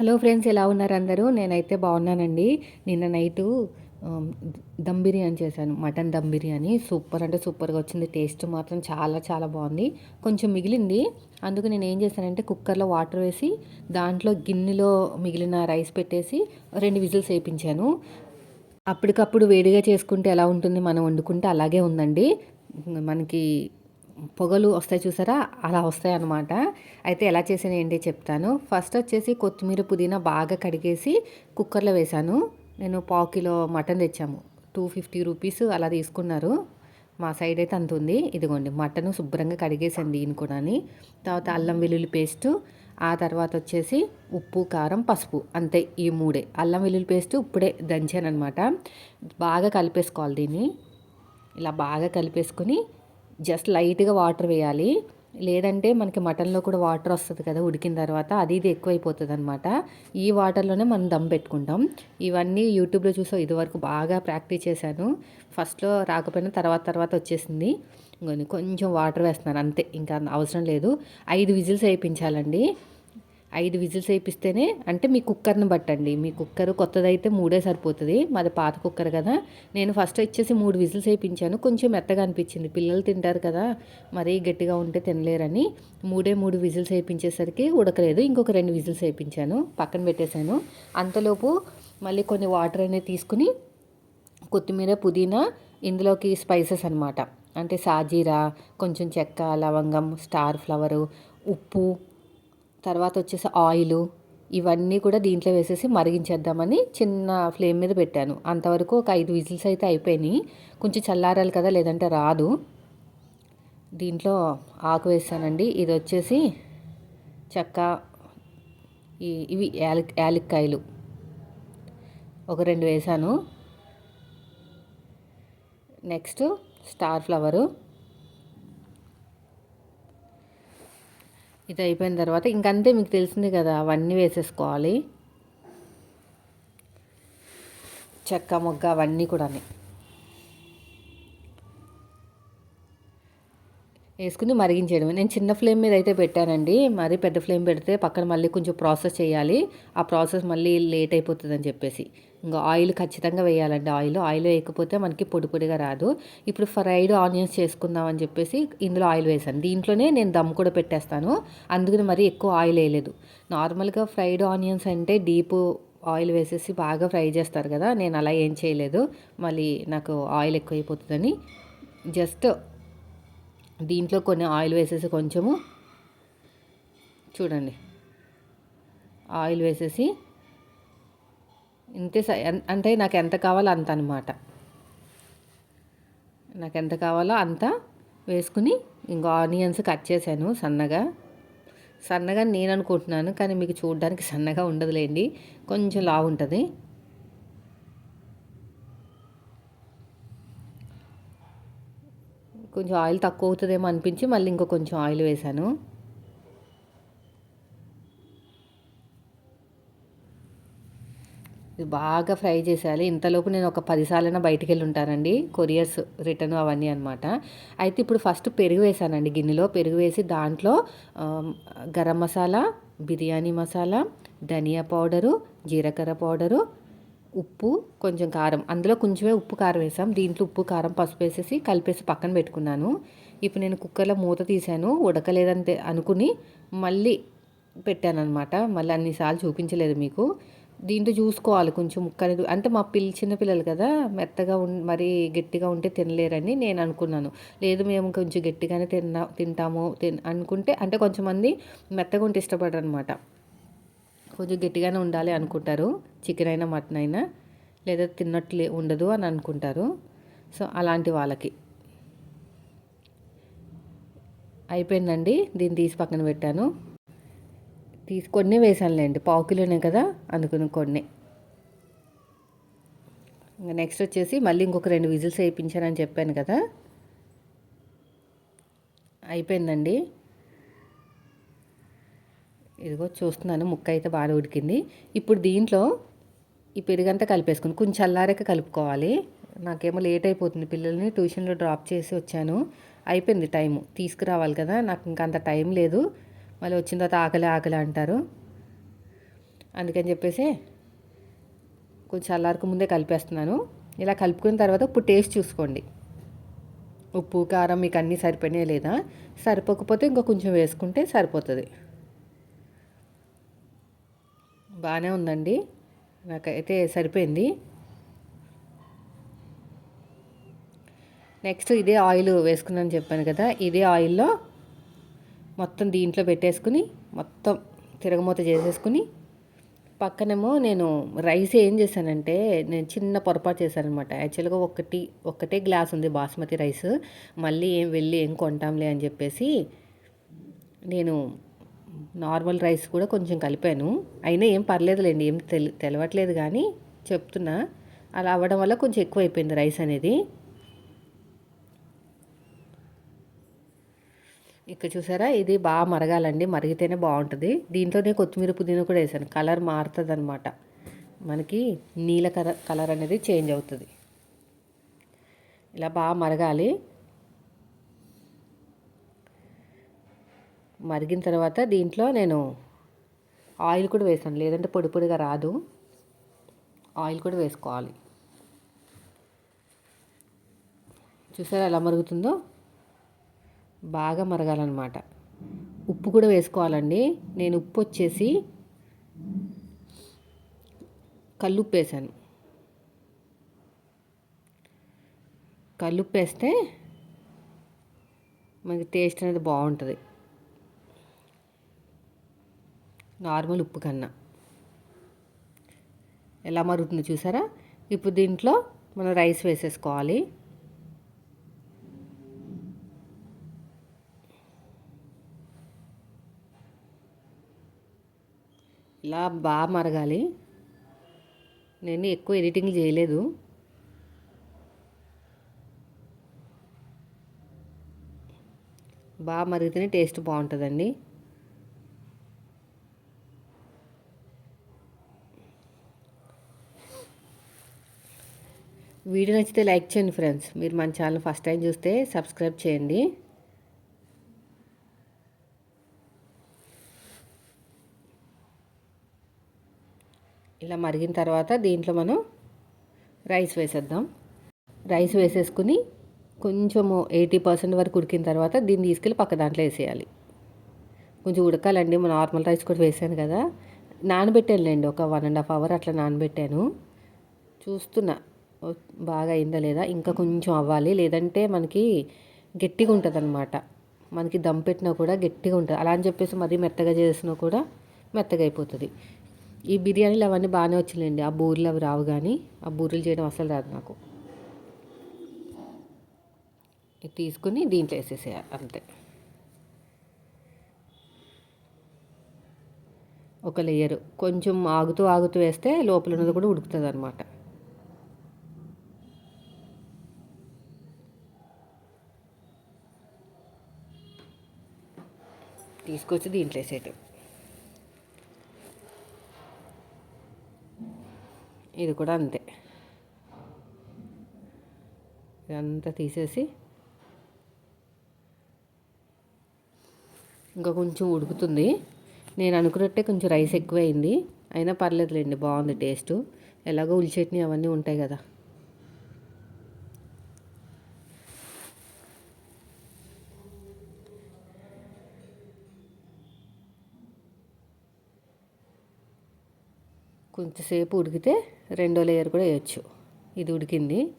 Hello friends ఎలా ఉన్నారు అందరూ? నేనైతే బాగున్నానండి. నిన్న నైటు దమ్ బిర్యానీ చేశాను. మటన్ దమ్ బిర్యానీ. సూపర్ అంటే సూపర్గా వచ్చింది. టేస్ట్ మాత్రం చాలా చాలా బాగుంది. కొంచెం మిగిలింది. అందుకు నేను ఏం చేశానంటే కుక్కర్లో వాటర్ వేసి దాంట్లో గిన్నెలో మిగిలిన రైస్ పెట్టేసి రెండు విజిల్స్ వేయించాను అప్పటికప్పుడు వేడిగా చేసుకుంటే ఎలా ఉంటుంది? మనం వండుకుంటే అలాగే ఉందండి. మనకి పొగలు వస్తాయి చూసారా? అలా వస్తాయి అన్నమాట అయితే ఎలా చేసాను ఏంటి చెప్తాను. ఫస్ట్ వచ్చేసి కొత్తిమీర పుదీనా బాగా కడిగేసి కుక్కర్లో వేశాను. నేను పావు కిలో మటన్ తెచ్చాము. టూ ఫిఫ్టీ రూపీస్ అలా తీసుకున్నారు. మా సైడ్ అయితే అంత ఉంది. ఇదిగోండి మటన్ శుభ్రంగా కడిగేసాను దీని కూడా తర్వాత అల్లం వెల్లుల్లి పేస్ట్ ఆ తర్వాత వచ్చేసి ఉప్పు కారం పసుపు అంతే ఈ మూడే. అల్లం వెల్లుల్లి పేస్ట్ ఇప్పుడే దంచాను అనమాట బాగా కలిపేసుకోవాలి దీన్ని. ఇలా బాగా కలిపేసుకొని జస్ట్ లైట్గా వాటర్ వేయాలి. లేదంటే మనకి మటన్లో కూడా వాటర్ వస్తుంది కదా ఉడికిన తర్వాత అది ఇది ఎక్కువైపోతుంది అనమాట ఈ వాటర్లోనే మనం దమ్ పెట్టుకుంటాం. ఇవన్నీ యూట్యూబ్లో చూసా ఇదివరకు బాగా ప్రాక్టీస్ చేశాను. ఫస్ట్లో రాకపోయినా తర్వాత తర్వాత వచ్చేసింది. కొంచెం వాటర్ వేస్తున్నాను అంతే. ఇంకా అవసరం లేదు. ఐదు విజిల్స్ వేయించాలండి. ఐదు విజిల్స్ వేపిస్తేనే అంటే మీ కుక్కర్ని బట్టండి. మీ కుక్కర్ కొత్తదైతే మూడే సరిపోతుంది. మాది పాత కుక్కర్ కదా. నేను ఫస్ట్ వచ్చేసి మూడు విజిల్స్ వేయించాను కొంచెం మెత్తగా అనిపించింది. పిల్లలు తింటారు కదా. మరీ గట్టిగా ఉంటే తినలేరని మూడే మూడు విజిల్స్ వేయించేసరికి ఉడకలేదు. ఇంకొక రెండు విజిల్స్ వేయించాను పక్కన పెట్టేశాను. అంతలోపు మళ్ళీ కొన్ని వాటర్ అనేది తీసుకుని కొత్తిమీర పుదీనా ఇందులోకి స్పైసెస్ అనమాట అంటే సాజీరా కొంచెం చెక్క లవంగం స్టార్ ఫ్లవరు ఉప్పు తర్వాత వచ్చేసి ఆయిలు ఇవన్నీ కూడా దీంట్లో వేసేసి మరిగించేద్దామని చిన్న ఫ్లేమ్ మీద పెట్టాను. అంతవరకు ఒక ఐదు విజిల్స్ అయితే అయిపోయినాయి. కొంచెం చల్లారాలి కదా లేదంటే రాదు. దీంట్లో ఆకు వేసానండి. ఇది వచ్చేసి చెక్క ఈ ఇవి యాలి యాలక్కాయలు. ఒక రెండు వేసాను. Next star flower. ఇది అయిపోయిన తర్వాత ఇంకంతే మీకు తెలిసింది కదా అవన్నీ వేసేసుకోవాలి. చెక్క మొగ్గ అవన్నీ కూడా వేసుకుని మరిగించేయడం నేను చిన్న ఫ్లేమ్ మీద అయితే పెట్టానండి. మరీ పెద్ద ఫ్లేమ్ పెడితే పక్కన మళ్ళీ కొంచెం ప్రాసెస్ చేయాలి. ఆ ప్రాసెస్ మళ్ళీ లేట్ అయిపోతుంది అని చెప్పేసి. ఇంకా ఆయిల్ ఖచ్చితంగా వేయాలండి ఆయిల్. ఆయిల్ వేయకపోతే మనకి పొడి పొడిగా రాదు. ఇప్పుడు ఫ్రైడ్ ఆనియన్స్ చేసుకుందాం అని చెప్పేసి ఇందులో ఆయిల్ వేసాను దీంట్లోనే నేను దమ్ కూడా పెట్టేస్తాను. అందుకని మరీ ఎక్కువ ఆయిల్ వేయలేదు. నార్మల్గా ఫ్రైడ్ ఆనియన్స్ అంటే డీప్ ఆయిల్ వేసేసి బాగా ఫ్రై చేస్తారు కదా నేను అలా ఏం చేయలేదు. మళ్ళీ నాకు ఆయిల్ ఎక్కువైపోతుందని జస్ట్ దీంట్లో కొన్ని ఆయిల్ వేసేసి కొంచెము చూడండి. ఆయిల్ వేసేసి ఇంతే అంటే నాకు ఎంత కావాలో అంత అనమాట నాకు ఎంత కావాలో అంత వేసుకుని ఇంకో ఆనియన్స్ కట్ చేశాను సన్నగా. సన్నగా నేను అనుకుంటున్నాను కానీ మీకు చూడడానికి సన్నగా ఉండదులేండి. కొంచెం లావు ఉంటుంది కొంచెం ఆయిల్ తక్కువ అవుతుందేమో అనిపించి మళ్ళీ ఇంకో కొంచెం ఆయిల్ వేశాను. బాగా ఫ్రై చేసేయాలి. ఇంతలోపు నేను ఒక పదిసార్లైన బయటికి వెళ్ళి ఉంటానండి. కొరియర్స్ రిటర్న్ అవన్నీ అనమాట అయితే ఇప్పుడు ఫస్ట్ పెరుగు వేసానండి గిన్నెలో. పెరుగు వేసి దాంట్లో గరం మసాలా బిర్యానీ మసాలా ధనియా పౌడరు జీలకర్ర పౌడరు ఉప్పు కొంచెం కారం. అందులో కొంచెమే ఉప్పు కారం వేసాం. దీంట్లో ఉప్పు కారం పసుపు వేసేసి కలిపేసి పక్కన పెట్టుకున్నాను. ఇప్పుడు నేను కుక్కర్లో మూత తీసాను ఉడకలేదంటే అనుకుని మళ్ళీ పెట్టాను అనమాట మళ్ళీ అన్నిసార్లు చూపించలేదు మీకు. దీంట్లో చూసుకోవాలి కొంచెం ముక్కని. అంటే మా పిల్ల చిన్నపిల్లలు కదా మెత్తగా ఉం మరి గట్టిగా ఉంటే తినలేరని నేను అనుకున్నాను. లేదు మేము కొంచెం గట్టిగానే తిన్నా తింటాము తిన్ అనుకుంటే అంటే కొంచెం మంది మెత్తగా ఉంటే ఇష్టపడరు అనమాట కొంచెం గట్టిగానే ఉండాలి అనుకుంటారు. చికెన్ అయినా మటన్ అయినా. లేదా తిన్నట్లు ఉండదు అని అనుకుంటారు. సో అలాంటి వాళ్ళకి. అయిపోయిందండి. దీన్ని తీసి పక్కన పెట్టాను. తీసి కొన్ని వేసానులేండి. పావు కిలోనే కదా? అందుకుని కొన్ని. ఇంకా నెక్స్ట్ వచ్చేసి మళ్ళీ ఇంకొక రెండు విజిల్స్ వేయించానని చెప్పాను కదా? అయిపోయిందండి. ఇదిగో చూస్తున్నాను ముక్క అయితే బాగా ఉడికింది. ఇప్పుడు దీంట్లో ఈ పెరుగంతా కలిపేసుకుని కొంచెం చల్లారాక కలుపుకోవాలి. నాకేమో లేట్ అయిపోతుంది పిల్లల్ని ట్యూషన్లో డ్రాప్ చేసి వచ్చాను. అయిపోయింది టైం తీసుకురావాలి కదా నాకు ఇంకా అంత టైం లేదు. మళ్ళీ వచ్చిన తర్వాత ఆకలి ఆకలి అంటారు. అందుకని చెప్పేసి కొంచెం చల్లారకు ముందే కలిపేస్తున్నాను. ఇలా కలుపుకున్న తర్వాత ఇప్పుడు టేస్ట్ చూసుకోండి. ఉప్పు కారం మీకు అన్నీ సరిపోయినాయి లేదా? సరిపోకపోతే ఇంకా కొంచెం వేసుకుంటే సరిపోతుంది. బాగానే ఉందండి. నాకైతే సరిపోయింది. నెక్స్ట్ ఇదే ఆయిల్ వేసుకున్నాను చెప్పాను కదా ఇదే ఆయిల్లో మొత్తం దీంట్లో పెట్టేసుకుని మొత్తం తిరగమూత చేసేసుకుని పక్కనేమో నేను రైస్ ఏం చేశానంటే నేను చిన్న పొరపాటు చేశానమాట యాక్చువల్గా ఒకటి ఒకటే గ్లాస్ ఉంది బాస్మతి రైస్. మళ్ళీ ఏం వెళ్ళి ఏం కొంటాంలే అని చెప్పేసి నేను నార్మల్ రైస్ కూడా కొంచెం కలిపాను. అయినా ఏం పర్లేదులేండి ఏం తెలి తెలవట్లేదు కానీ చెప్తున్నా. అలా అవ్వడం వల్ల కొంచెం ఎక్కువ అయిపోయింది రైస్ అనేది. ఇక్కడ చూసారా? ఇది బాగా మరగాలండి. మరిగితేనే బాగుంటుంది. దీంట్లోనే కొత్తిమీర పుదీనా కూడా వేసాను. కలర్ మారుతుంది అనమాట మనకి నీల కలర్ కలర్ అనేది చేంజ్ అవుతుంది. ఇలా బాగా మరగాలి. మరిగిన తర్వాత దీంట్లో నేను ఆయిల్ కూడా వేసాను లేదంటే పొడి పొడిగా రాదు. ఆయిల్ కూడా వేసుకోవాలి. చూసారా ఎలా మరుగుతుందో? బాగా మరగాలన్నమాట. ఉప్పు కూడా వేసుకోవాలండి. నేను ఉప్పు వచ్చేసి కల్లుప్పు వేసాను. కల్లుప్పు వేస్తే మనకి టేస్ట్ అనేది బాగుంటుంది. నార్మల్ ఉప్పు కన్నా. ఎలా మరుగుతుందో చూసారా? ఇప్పుడు దీంట్లో మనం రైస్ వేసేసుకోవాలి. ఇలా బాగా మరగాలి. నేను ఎక్కువ ఎడిటింగ్ చేయలేదు. బాగా మరిగితేనే టేస్ట్ బాగుంటుందండి. వీడియో నచ్చితే లైక్ చేయండి ఫ్రెండ్స్. మీరు మన ఛానల్ ఫస్ట్ టైం చూస్తే సబ్స్క్రైబ్ చేయండి. ఇలా మరిగిన తర్వాత దీంట్లో మనం రైస్ వేసేద్దాం. రైస్ వేసేసుకుని కొంచెము ఎయిటీ పర్సెంట్ వరకు ఉడికిన తర్వాత దీన్ని తీసుకెళ్ళి పక్క దాంట్లో వేసేయాలి. కొంచెం ఉడకాలండి. నార్మల్ రైస్ కూడా వేసాను కదా. నానబెట్టానులేండి. ఒక వన్ అండ్ హాఫ్ అవర్ అట్లా నానబెట్టాను. చూస్తున్నా. బాగా అయిందా లేదా? ఇంకా కొంచెం అవ్వాలి. లేదంటే మనకి గట్టిగా ఉంటుంది అనమాట మనకి దమ్ పెట్టినా కూడా గట్టిగా ఉంటుంది. అలా అని చెప్పేసి మరీ మెత్తగా చేసినా కూడా మెత్తగా అయిపోతుంది. ఈ బిర్యానీలు అవన్నీ బాగానే వచ్చినాయండి. ఆ బూరెలు అవి రావు కానీ ఆ బూరెలు చేయడం అసలు రాదు నాకు. ఇది తీసుకుని దీంట్లో వేసేసేయాలి అంతే. ఒక లేయరు కొంచెం ఆగుతూ ఆగుతూ వేస్తే లోపల ఉన్నది కూడా ఉడుకుతుంది అనమాట తీసుకొచ్చి దీంట్లో వేసేయటం. ఇది కూడా అంతే. ఇదంతా తీసేసి ఇంకా కొంచెం ఉడుకుతుంది. నేను అనుకున్నట్టే కొంచెం రైస్ ఎక్కువైంది. అయినా పర్లేదులేండి బాగుంది టేస్ట్. ఎలాగో ఉల్లి చట్నీ అవన్నీ ఉంటాయి కదా. కొంచెంసేపు ఉడికితే రెండో లేయర్ కూడా వేయచ్చు. ఇది ఉడికింది.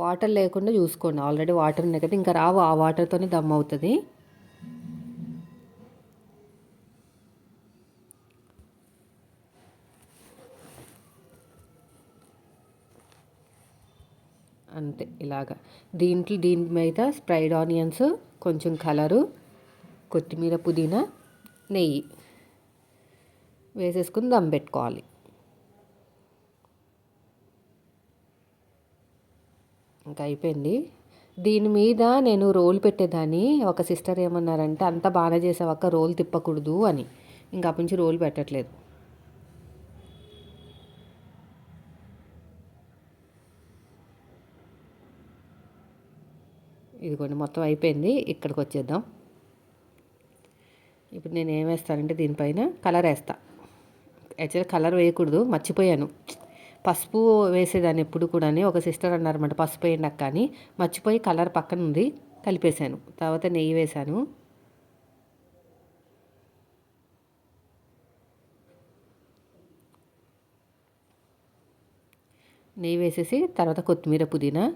వాటర్ లేకుండా చూసుకోండి. ఆల్రెడీ వాటర్ ఉన్నాయి కదా ఇంకా రావు. ఆ వాటర్తోనే దమ్ అవుతుంది. అంతే ఇలాగా. దీంట్లో దీని మీద స్ప్రైడ్ ఆనియన్స్ కొంచెం కలరు కొత్తిమీర పుదీనా నెయ్యి. వేసేసుకుని దమ్ పెట్టుకోవాలి. ఇంకా అయిపోయింది. దీని మీద నేను రోల్ పెట్టేదాన్ని. ఒక సిస్టర్ ఏమన్నారంటే అంత బాగానే చేసావక్క రోల్ తిప్పకూడదు అని. ఇంకా అప్పటి నుంచి రోల్ పెట్టట్లేదు. ఇదిగోండి మొత్తం అయిపోయింది. ఇక్కడికి వచ్చేద్దాం. ఇప్పుడు నేను ఏం వేస్తానంటే దీనిపైన కలర్ వేస్తాను యాక్చువల్గా కలర్ వేయకూడదు మర్చిపోయాను. పసుపు వేసేదాన్ని ఎప్పుడు కూడా ఒక సిస్టర్ అన్నారన్నమాట పసుపు వేయండి అక్క అని. మర్చిపోయి కలర్ పక్కన ఉంది కలిపేశాను. తర్వాత నెయ్యి వేశాను. నెయ్యి వేసేసి తర్వాత కొత్తిమీర పుదీనా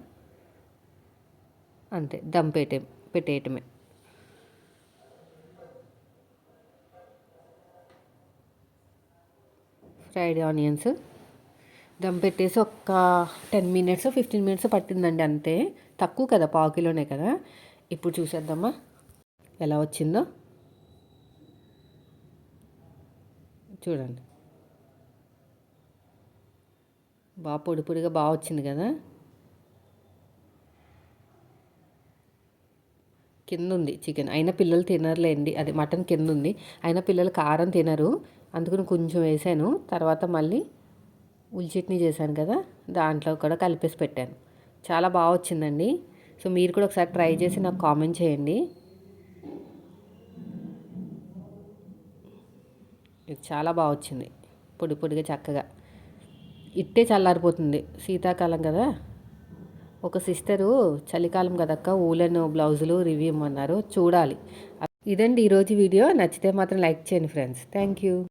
అంతే దమ్ పెట్టే పెట్టేయటమే. Fried onions. దమ్ పెట్టేసి ఒక టెన్ మినిట్స్ ఫిఫ్టీన్ మినిట్స్ పట్టిందండి అంతే. తక్కువ కదా పావు కిలోనే కదా. ఇప్పుడు చూసేద్దామా ఎలా వచ్చిందో. చూడండి. బాగా పొడి పొడిగా బాగా వచ్చింది కదా. కింద ఉంది చికెన్. అయినా పిల్లలు తినరులేండి. అది మటన్ కింద ఉంది అయినా పిల్లలు కారం తినరు. అందుకని కొంచెం వేసాను. తర్వాత మళ్ళీ ఉల్లి చట్నీ చేశాను కదా దాంట్లో కూడా కలిపేసి పెట్టాను. చాలా బాగా వచ్చిందండి. సో మీరు కూడా ఒకసారి ట్రై చేసి నాకు కామెంట్ చేయండి. ఇది చాలా బాగా వచ్చింది. పొడి పొడిగా చక్కగా. ఇట్టే చల్లారిపోతుంది. శీతాకాలం కదా. ఒక సిస్టరు చలికాలం కదక్క ఊలెన్ బ్లౌజులు రివ్యూ ఇమ్మన్నారు. చూడాలి. ఇదండి ఈరోజు వీడియో. నచ్చితే మాత్రం లైక్ చేయండి ఫ్రెండ్స్. Thank you.